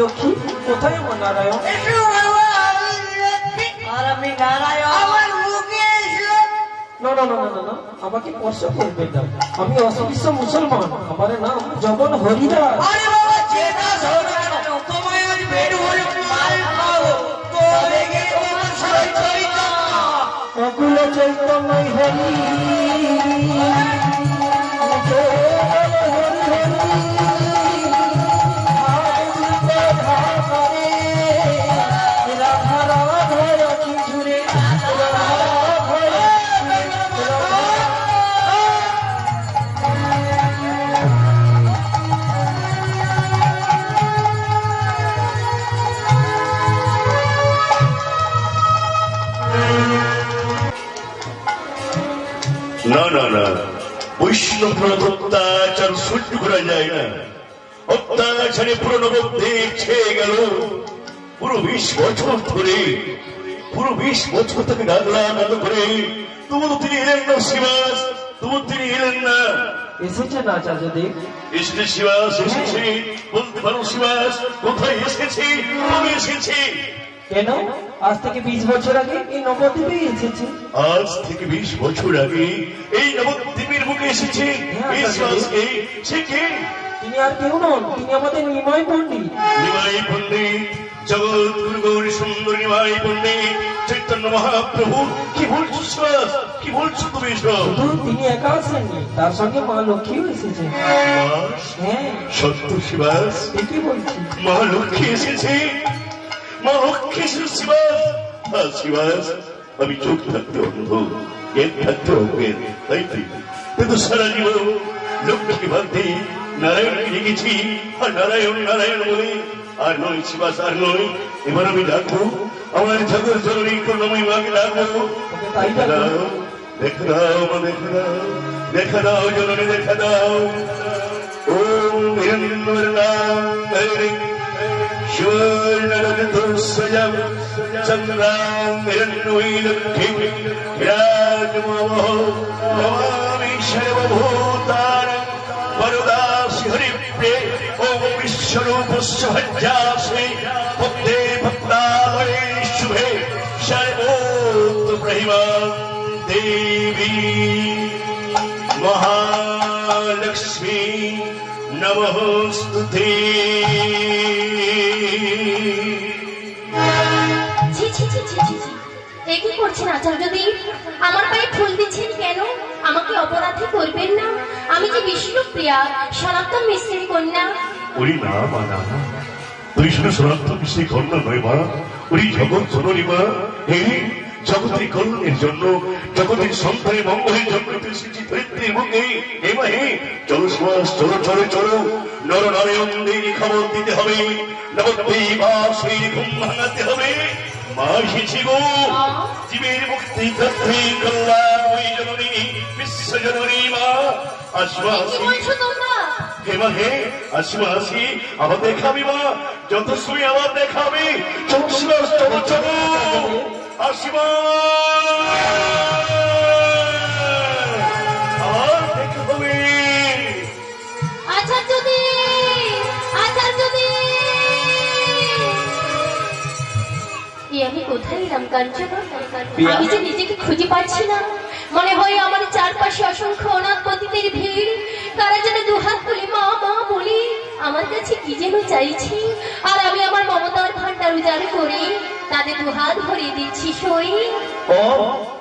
লক্ষ্মী কোথায় আমার নারায়ণ? আর আমি নারায়ণ। আমার মুখে না না না না না আমাকে স্পর্শ করবেন না। আমি অসবিশ্ব মুসলমান আমার নাম জগন হরিদাস। আরে বাবা চেতা সরকার তোমায় মাল তোমার অকুল চৈতন্য হরি। না বৈষ্ণব অত্যাচার সহ্য করা যায় না। অত্যাচারে পুরো নবদ্বীপ ছেয়ে গেল। পুরো বিশ বছর ধরে পুরো বিশ বছর তাকে ডাকলা ডাক করে। তবু তিনি এলেন না শিবাস তবু তিনি এলেন না। এসেছেন আচার্য দেব? এসেছে শিবাস এসেছে। বলতে পারো শিবাস কোথায় এসেছে? কবে এসেছে। কেন? আজ থেকে বিশ বছর আগে এই নবদ্বীপে এসেছে। আজ থেকে বিশ বছর আগে এই নবদ্বীপের মুখে এসেছে। সে কে? তিনি আর কেউ নন তিনি আমাদের নিময় পণ্ডিত। জগৎ গুরু গৌরী সুন্দর নিমাই পণ্ডিত চৈতন্য মহাপ্রভু কি বলছো শিবাস কি বলছো তুমি তিনি একা আসেননি তার সঙ্গে মা লক্ষ্মীও এসেছে হ্যাঁ। সত্য শিবাস? ঠিকই বলছি মা লক্ষ্মী এসেছে। আমি চোখ থাকতে অন্ধ জ্ঞান থাকতে অজ্ঞান তাই তো। কিন্তু সারা জীবন লক্ষ্মী ভাবতে নারায়ণকে লিখেছি আর নারায়ণ নারায়ণ বলে আর নয় শিবাস আর নয় এবার আমি ডাকবো আমার ঠাকুর জননী করুণাময়ী মাকে ডাকবো। তাই দেখা দাও দেখা দাও দেখা দাও দেখা দাও জননী দেখা দাও। ওম হিরণ্যর নাম न्द्रान्वभूता हरिप्रे ओ विश्वरूपस्य श्री बुद्धे भावे शुभे शर्वोत् प्रहिवा देवी महालक्ष्मी नमो स्तु ছি ছি ছি ছি ছি। এ কি করছেন আচার্যদি আমার পায়ে ফুল দিচ্ছেন কেন? আমাকে অপরাধী করবেন না? আমি যে বিষ্ণু প্রিয়া সনাতন মিশ্রের কন্যা। ওরি না, মা, না তুই শুধু সনাতন বিশ্বে কন্যা নয়, মা। ওরি জগৎ জননী, মা। এই জগতের কল্যাণের জন্য জগতের সন্তানের মঙ্গলের জন্য মা সেই মা, আশ্বাসী। আবার দেখাবি মা, যত সময় আবার দেখাবি, চলো চলো চলো। আচার্যদেব আচার্যদেব আমি কোথায় আমি যে নিজেকে খুঁজে পাচ্ছি না। মনে হয় আমার চারপাশে অসংখ্য অনাথ পতিতের ভিড়। তারা যেন দুহাত তুলে মা মা বলি, আমার কাছে কি যেন চাইছি, আর আমি আমার মমতার ভান্ডার উজাড় করে। তাদের দুহাত ভরিয়ে দিচ্ছি সই। ও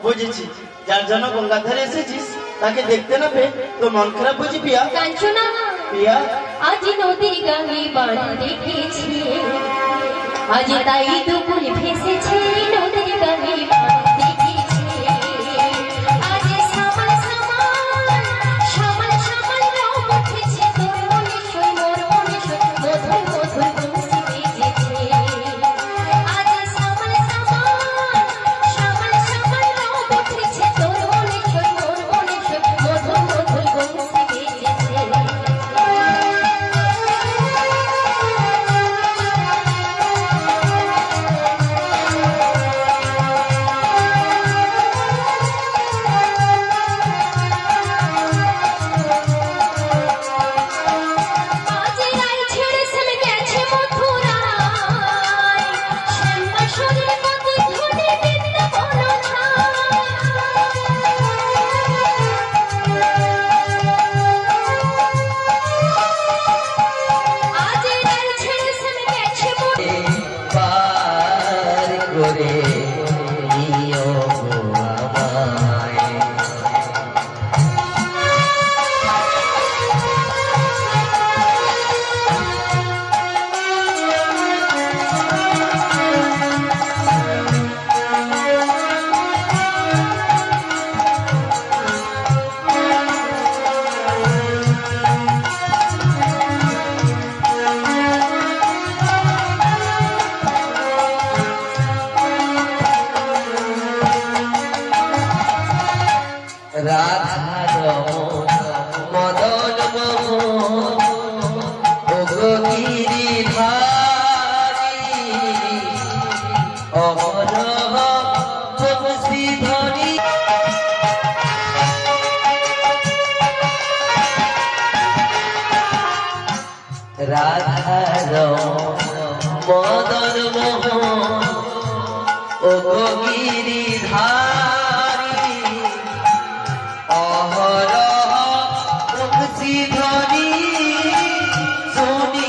বুঝেছি। যার জন্য গঙ্গাধারে এসেছিস তাকে দেখতে না পেয়ে তো মন খারাপ বুঝি পিয়া? কাঞ্চনা পিয়া? আজ নদী গাঙ্গে বাড়ি দেখেছি। আজ তাই দুপুর ভেসেছে নদী গাঙ্গে বাড়ি বংশী ধ্বনি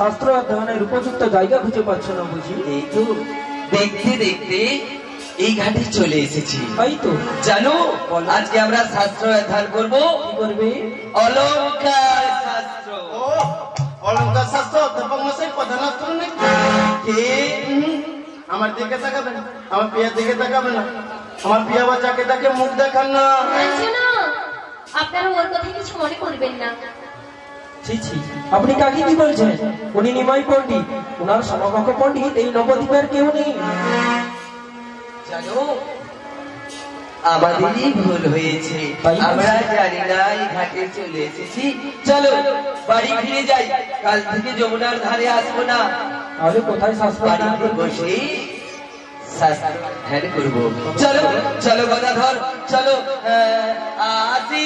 শাস্ত্র অধ্যয়নের উপযুক্ত জায়গা খুঁজে পাচ্ছ না বুঝি? এই তো দেখতে দেখতে এই ঘাটে চলে এসেছি। তাই তো। জানো আজকে আমরা শাস্ত্র অধ্যয়ন করব। কি করবে? অলংকার শাস্ত্র। ও অলঙ্কার শাস্ত্র অধ্যাপক মশাই প্রধান অস্ত্র নাকি কে? আমার দিকে তাকাবেন আমার পিয়ার দিকে তাকাবেন না। আমার পিয়া বাচ্চাকে তাকে মুখ দেখান না আপনারা ওর কথা কিছু মনে করবেন না। ছি ছি। আপনি কাকে কি বলছেন? উনি নিমাই পণ্ডিত। ওনার সমকক্ষ পণ্ডিত এই নবদ্বীপের কেউ নেই। জানো আমাদেরই ভুল হয়েছে। আমরা জানি না এই ঘাটে চলে এসেছি। চলো বাড়ি ফিরে যাই। কাল থেকে যমুনার ধারে আসব না। তাহলে কোথায় বাড়িতে বসে ধ্যান করব। চলো চলো গদাধর চলো আহ, আসি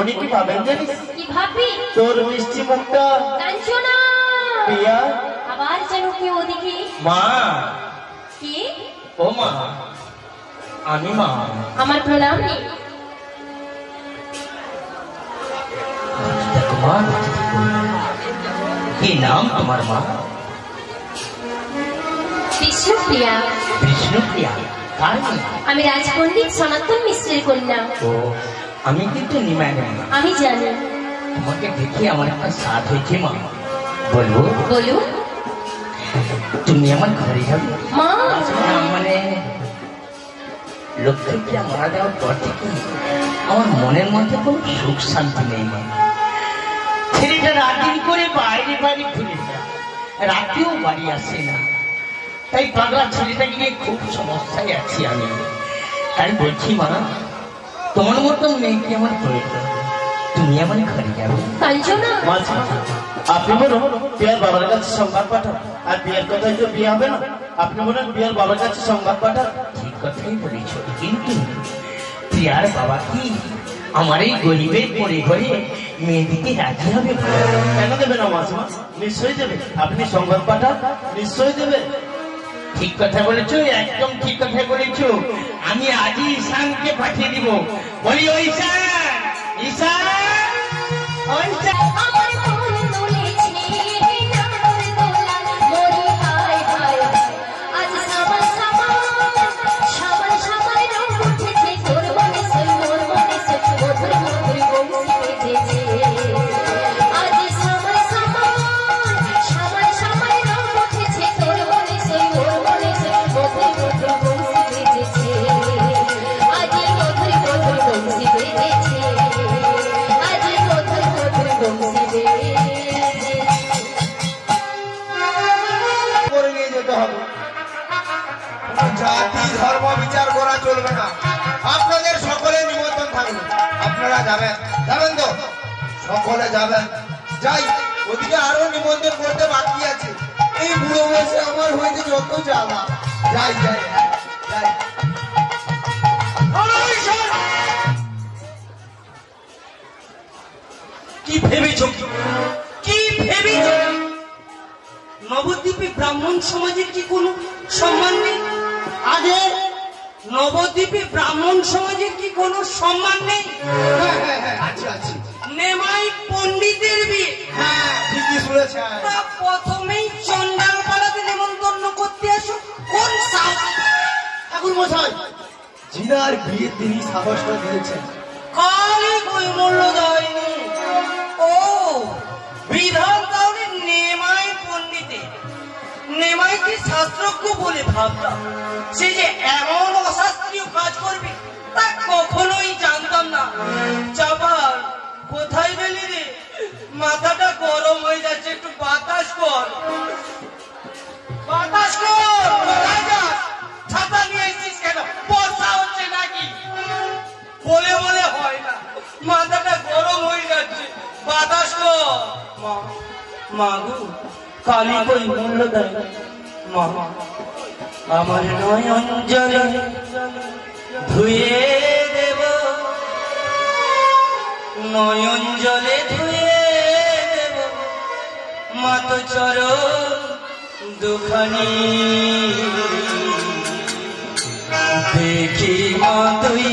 উনি কি পাবেন জানিস? কি ভাববি? তোর মিষ্টি মুখটা কাঞ্চনা! পিয়া আবার যেন কেউ ওদিকে মা! কি? ও মা! আমি মা। আমার প্রণাম তোমার কি নাম তোমার মা? বিষ্ণুপ্রিয়া। বিষ্ণুপ্রিয়া। আমি রাজপণ্ডিত সনাতন মিশ্রের কন্যা। ও। আমি কিন্তু নিমাই না আমি জানি। তোমাকে দেখে আমার একটা স্বাদ হয়েছে মা। বলব বলুন তুমি আমার ঘরে যাবে? মা! মানে লক্ষ্মীপ্রিয়া মারা যাওয়ার পর থেকে আমার মনের মধ্যে কোনো সুখ শান্তি নেই মা। ছেলেটা রাতির করে বাইরে বাইরে ঘুরে যায়। রাতেও বাড়ি আসে না। তাই পাগলা ছেলেটাকে নিয়ে খুব সমস্যায় আছি আমি। তাই বলছি মা তোমার মতন মেয়েকে আমার প্রয়োজন তুমি আমার ঘরে যাবে। আপনি বলুন পিয়ার বাবার কাছে সংবাদ পাঠান। আর বিয়ের কথাই তো বিয়ে হবে না। আপনি বলুন বিয়ের বাবার কাছে সংবাদ পাঠান। ঠিক কথাই বলেছ কিন্তু প্রিয়ার বাবা কি আমার এই গরিবের পরে ঘরে মেয়ে দিকে রাজি হবে কেন দেবে না মাঝিমা নিশ্চয়ই দেবে। আপনি সংবাদ পাঠান নিশ্চয়ই দেবে। ঠিক কথা বলেছ একদম ঠিক কথা বলেছ। আমি আজি ঈশানকে পাঠিয়ে দিব। বলি ঐশান ঈশান ও আপনারা যাবেন। যাবেন তো? সকলে যাবেন। যাই ওদিকে আরও নিমন্ত্রণ করতে বাকি আছে। এই বুড়ো বয়সে আমার হয়েছে যত জ্বালা যাই যাই যাই। কি ভেবেছ? কি? কি ভেবেছ? নবদ্বীপে ব্রাহ্মণ সমাজের কি কোনো সম্মান নেই? আগে নবদ্বীপে ব্রাহ্মণ সমাজের কি কোনো সম্মান নেই? হ্যাঁ হ্যাঁ হ্যাঁ নেমাই পণ্ডিতের বিয়ে। হ্যাঁ ঠিকই শুনেছেন প্রথমেই চন্ডাল পাড়াতে নেমন্তন্ন করতে আসো। কোন সাহস ঠাকুর মশাই জিনার বিয়ে তিনি সাহসটা দিয়েছেন। কালে কই মূল্য দেয়নি। ও বিধান তাহলে নেমাই পণ্ডিতে নেমাইকে শাস্ত্রজ্ঞ বলে ভাবতাম সে যে এমন কাজ করবে? তা কখনোই জানতাম না। চাপার কোথায় গেলি রে? মাথাটা গরম হয়ে যাচ্ছে, একটু বাতাস কর। বাতাস কর! কোথায় যাস? ছাতা নিয়ে এসেছিস কেন? বর্ষা হচ্ছে নাকি? বলে বলে হয় না। মাথাটা গরম হয়ে যাচ্ছে। বাতাস তো মা মাগু কালি কই মূল্য দেয়। আমার নয়ন জলে ধুয়ে দেব। নয়ন জলে ধুয়ে দেব। মাত চর দুখানি। দেখি মা তুই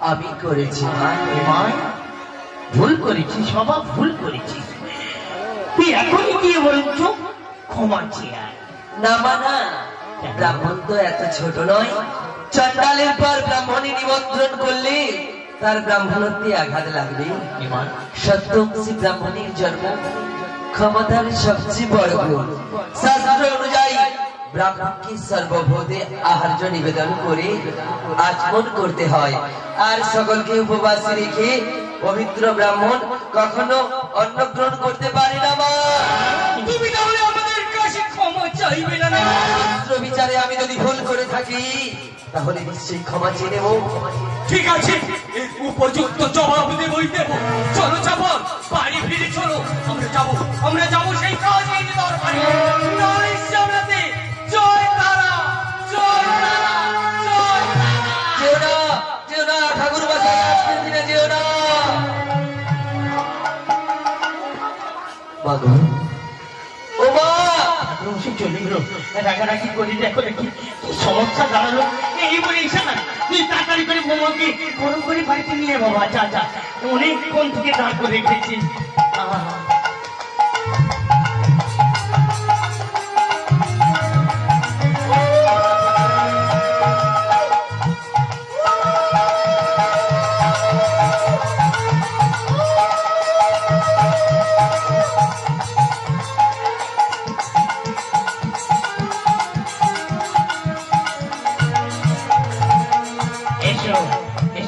আমি করেছি ভুল করেছিস বাবা ভুল করেছিস তুই এখনই গিয়ে বলছ ক্ষমা চেয়ে না মানা ব্রাহ্মণ তো এত ছোট নয়। চন্ডালের পর ব্রাহ্মণী নিমন্ত্রণ করলে তার ব্রাহ্মণত্বে আঘাত লাগবে। সত্যবংশী ব্রাহ্মণীর জন্ম ক্ষমতার সবচেয়ে বড় গুণ শাস্ত্র ব্রাহ্মণকে সর্বভূতে আহার্য নিবেদন করে আচমন করতে হয়। আর সকলকে উপবাস রেখে পবিত্র ব্রাহ্মণ কখনো অন্ন গ্রহণ করতে পারে না মা। তুমি তাহলে আমাদের কাছে ক্ষমা চাইবে না বিচারে আমি যদি ভুল করে থাকি তাহলে নিশ্চয়ই ক্ষমা চেয়ে নেব। ঠিক আছে উপযুক্ত জবাব দেবই দেব। চলো চাপা বাড়ি ফিরে চলো। আমরা যাব আমরা যাব সেই কাজ এই মা ও মা! রশি চলে গেল। রাগারাগি করি দেখো দেখি সমস্যা দাঁড়াল? এই বলে না? তুই তাড়াতাড়ি করে বোমাকে গরম করে বাড়িতে নিয়ে বাবা, যা যা। অনেকক্ষণ থেকে দাঁড় করে রেখেছি আহা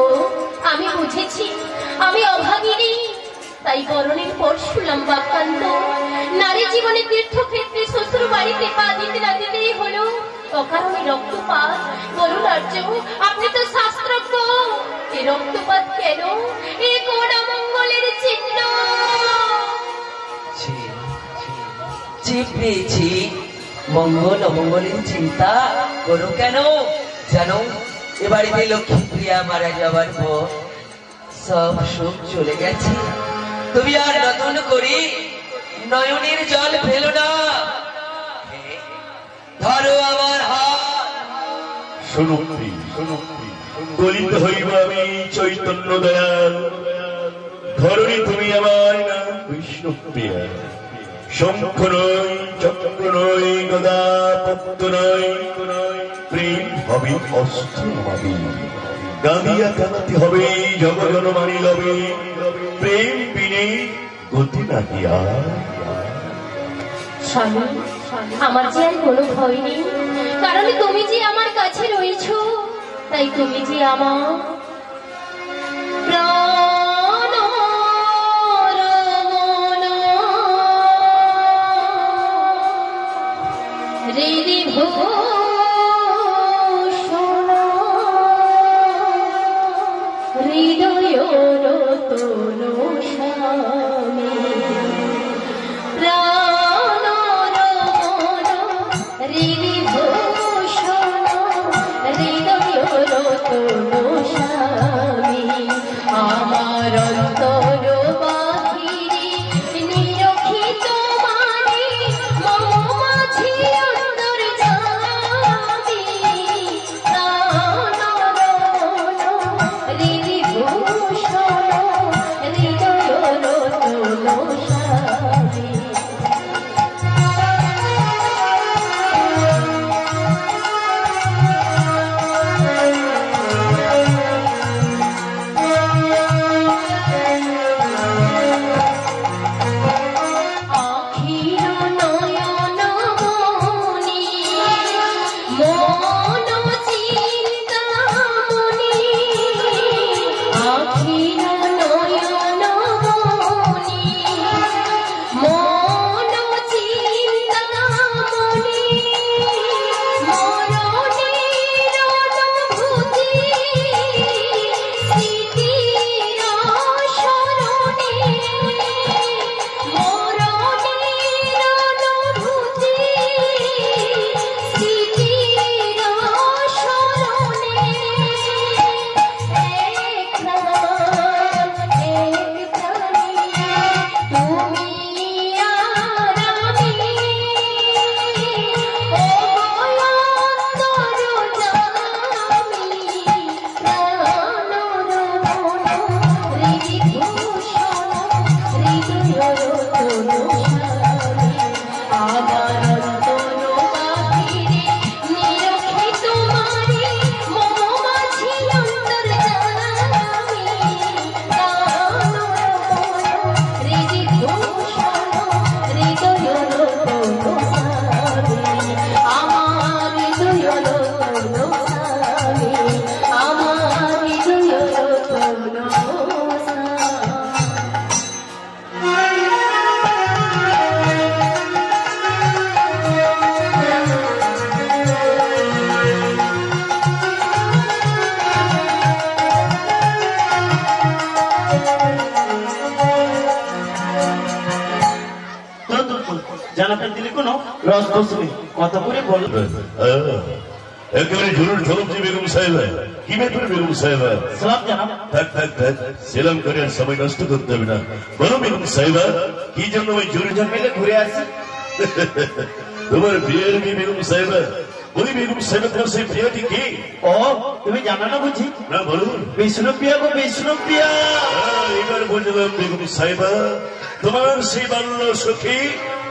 ও আমি বুঝেছি, আমি অভাগিনী। তাই বরণের পর শুনলাম বাক্যান্ত। নারী জীবনে তীর্থক্ষেত্রে শ্বশুর বাড়িতে পা দিতে না দিতেই হলো। অকারণে রক্তপাত বলুন আর্য আপনি তো শাস্ত্রজ্ঞ। এ রক্তপাত কেন? এ কোন অমঙ্গলের চিহ্ন? মঙ্গল অমঙ্গলের চিন্তা করো কেন? জানো এ বাড়িতে লক্ষ্মী প্রিয়া মারা যাওয়ার পর সব সুখ চলে গেছে। তুমি আর নতুন করে, নয়নের জল ফেলো না। ধরো আমার হাত। গলিত হইব আমি চৈতন্য দয়াল। ধরণী তুমি আমার না বিষ্ণু শঙ্খ নয়, চক্র নয় গদা পদ্ম নয়। প্রেম হবে অস্ত্র হবে। কাঁদতে হবে, জগজন মানি লবে। প্রেম বিনে গতি নাকি স্বামী, আমার যে আর কোনো ভয় নেই। কারণ তুমি যে আমার কাছে রয়েছ, তাই তুমি যে আমার স্বামী রস বসবে কথা করে বল। একেবারে জরুর ঝলমজি বেগম সাহেব। কি ব্যাপারে বেগম সাহেব? সালাম জানাব। থাক থাক থাক। সেলাম করে আর সময় নষ্ট করতে হবে না। বলো বেগম সাহেব কি জন্য ওই জরুরি দুজন ঘুরে আসি তোমার বিয়ের কি বেগম সাহেব? বলি বেগম সাহেব তোমার সেই প্রিয়াটি কে? ও তুমি জানো না বুঝি? না বলো। বিষ্ণু প্রিয়া গো বিষ্ণু প্রিয়া এবার বুঝলাম বেগম সাহেবা তোমার সেই বাল্য সখী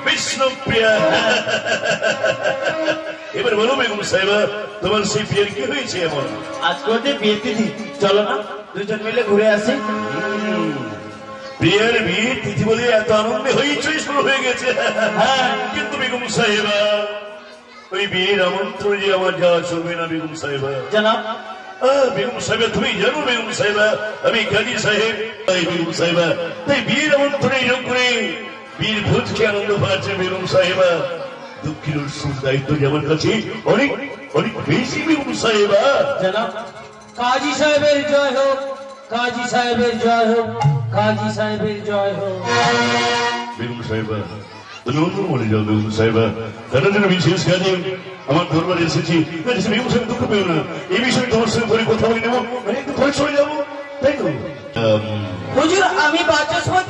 বিষ্ণুপ্রিয়া এবার বলো বেগম সাহেবা তোমার সেই প্রিয়ার কি হয়েছে এমন? আজকে ওদের বিয়ে তিথি। চলো না দুজন মিলে ঘুরে আসি। প্রিয়ার বিয়ে তিথি বলে এত আনন্দে হইচই শুরু হয়ে গেছে। হ্যাঁ। কিন্তু বেগম সাহেবা ওই বিয়ের আমন্ত্রণ যে আমার যাওয়া চলবে না বেগম সাহেবা। জানাব। বেগম সাহেবা তুমি জানো বেগম সাহেবা আমি গাজী সাহেব বেগম সাহেবা তাই বিয়ের আমন্ত্রণে যোগ করে বীর ভোজকে আনন্দ পাচ্ছে বেগম সাহেবা। দুঃখের উৎসব দায়িত্ব যে আমার কাছে অনেক অনেক বেশি বেগম সাহেবা। জানাব কাজী সাহেবের জয় হোক কাজী সাহেবের জয় হোক কাজী সাহেবের জয় হোক। বেগম সাহেবা তুমি মনে যাও বেগম সাহেবা। তার জন্য বিশেষ কাজে আমার দরবারে এসেছি। বেগম সাহেব দুঃখ পেও না। এই বিষয়ে তোমার সঙ্গে পরে কথা বলে নেব। একটু পরে চলে যাব। তাই তো? হুজুর আমি বাচস্পতি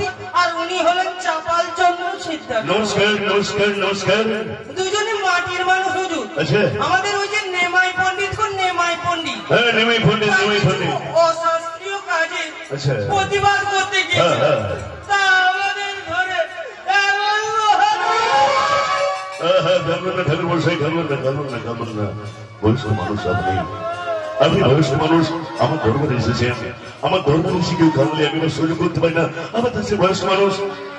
নমস্কার নমস্কার নমস্কার। দুজনে মাটির মানুষ হুজুর। আচ্ছা। আমাদের ওই যে নেমাই পণ্ডিত কোন নেমাই পণ্ডিত। হ্যাঁ নেমে ফোনে নেমে ফোনে অশাস্ত্রীয় কাজে আচ্ছা। প্রতিবাদ করতে হ্যাঁ গিয়েছে। হ্যাঁ তা আমাদের ধরে এমন হ্যাঁ হ্যাঁ ঘাবড়েন না ঠাকুর মশাই ঘাবড়েন না ঘাবড়েন না ঘাবড়েন না। বয়স্ক মানুষ আপনি। আপনি বয়স্ক মানুষ আমার দরবারে এসেছেন। আমার এসে কেউ কামলে আমি সহ্য করতে পারি না। আমার কাছে বয়স্ক মানুষ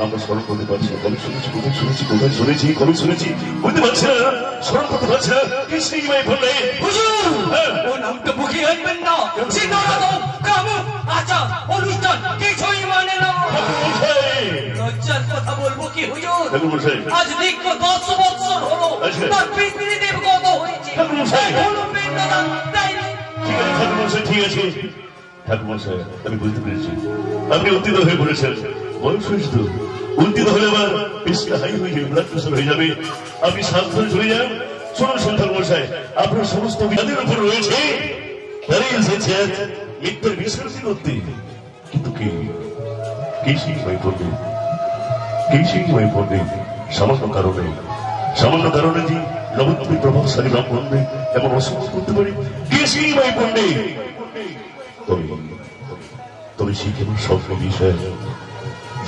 আমরা স্মরণ করতে পারছি কবে শুনেছি কোথায় শুনেছি কোথায় শুনেছি কবে শুনেছি। বুঝতে পারছি না? স্মরণ করতে পারছি না? কে সেই ভাই হুজুর! হ্যাঁ। ও নামটা না। কাম আচার অনুষ্ঠান কিছুই মানে না। লজ্জার কথা বলব কি হুজুর? আজ দীর্ঘ দশ বৎসর হলো। আচ্ছা। তার হয়েছে। ঠিক আছে ঠাকুর মশাই আমি বুঝতে পেরেছি। আপনি উত্তীত হয়ে পড়েছেন। বয়স হয়েছে তো হলে আবার বেশি হাই হয়ে যাবে ব্লাড প্রেশার হয়ে যাবে। আপনি সাবধানে চলে যান। শুনুন ঠাকুর মশাই আপনার সমস্ত বিধানের উপর রয়েছে। দাঁড়িয়ে এসেছে করতে কিন্তু কি? কি সেই হয়ে পড়বে কি সেই হয়ে পড়বে সামান্য কারণে। সামান্য কারণে যে নবদ্বীপের প্রভাবশালী ব্রাহ্মণদের এমন অসম্মান করতে পারে। কে সেই ভাই পণ্ডে তবে তবে সে কেবল স্বপ্ন বিষয়।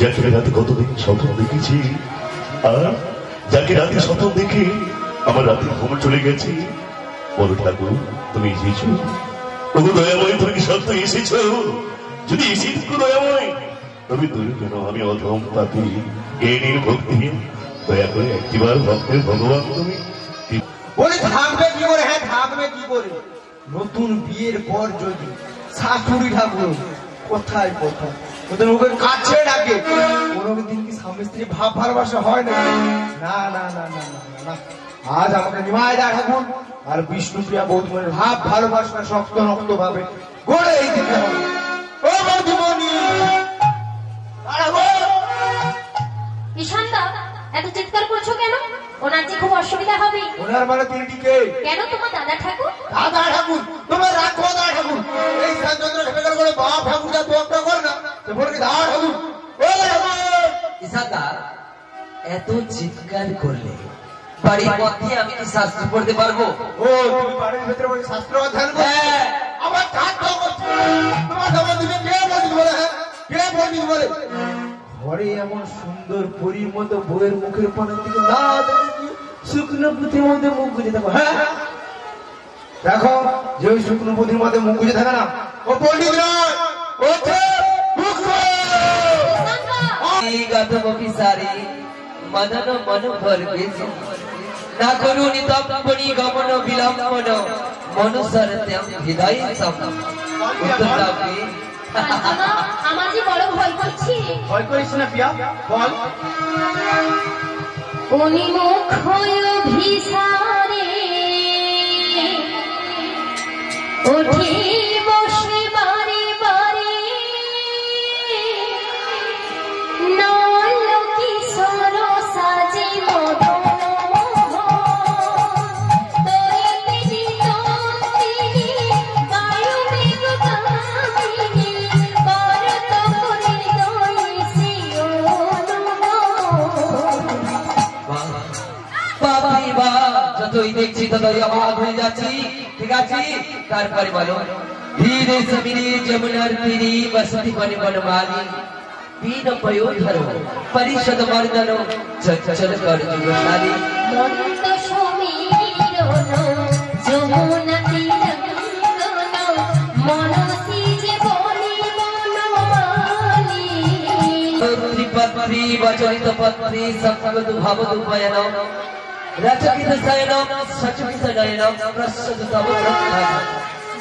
যাকে রাতে কতদিন স্বপ্ন দেখেছি আর যাকে রাতে স্বপ্ন দেখে আমার রাতে ঘুম চলে গেছে। বলো ঠাকুর, তুমি এসেছ? ওগো দয়াময় তুমি সত্য এসেছ। যদি এসে থাকো দয়াময় তবে তুমি কেন আমি অধম পাপি। নিয়ে ভক্তিহীন দয়া করে একটিবার ভক্তের ভগবান তুমি। বলি থাকবে কি করে হ্যাঁ থাকবে কি করে নতুন বিয়ের পর যদি শাশুড়ি ঠাকুর, কোথায় কোথায় ওদের ওকে কাছে ডাকে কোনোদিন কি স্বামী স্ত্রী ভাব ভালোবাসা হয় না? না না না না না আজ আমাকে নিমায় দা ঠাকুর আর বিষ্ণুপ্রিয়া বৌদ্ধমণির ভাব ভালোবাসা শক্ত রক্ত ভাবে গড়ে এই দিতে হবে। ও বৌদ্ধমণি! ঈশানদা এত চিৎকার করছ কেন? ওনার যে খুব অসুবিধা হবে। ওনার মানে তিনটি কে? কেন তোমার দাদা ঠাকুর? দাদা ঠাকুর! তোমার রাখো দাদা ঠাকুর! এই শ্যামচন্দ্র ঠেকার করে বাপ ঠাকুর যা তোমরা করে না। এত চিৎকার করলে বাড়ির মধ্যে আমি কি পড়তে পারব হ্যাঁ। হ্যাঁ ঘরে এমন সুন্দর পরীর মতো বউয়ের মুখের পানের দিকে না শুকনো পুঁথির মধ্যে মুখ গুজে থাকো হ্যাঁ দেখো যে ওই শুকনো পুঁথির মধ্যে মুখ গুজে থাকে না ও পণ্ডিত নয় ও গতম পিসারি মদন মন ভর না করুনি তপনি গমন বিলম্বন। মনুষ্যর তেম হৃদয় সম। উত্তর দাবি আমার যে বড় ভয় করছে। ভয় করিস না পিয়া বল। অনিমুখ ভিসারে উঠি যতই দেখছি ততই অবাক হয়ে যাচ্ছি। ঠিক আছে? তারপরে বলো। ধীরে সমিরে যমুনার তীরে বসতি বনে বনমালী বীণ পয়োধর পরিষদ মর্দন চঞ্চল কর মন্ত যমুনা বনমালী ত্রিপত্রি বচরিত পত্রি সপ্তদু ভবদু পয়ন।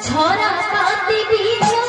ঝরা বিচলিত ও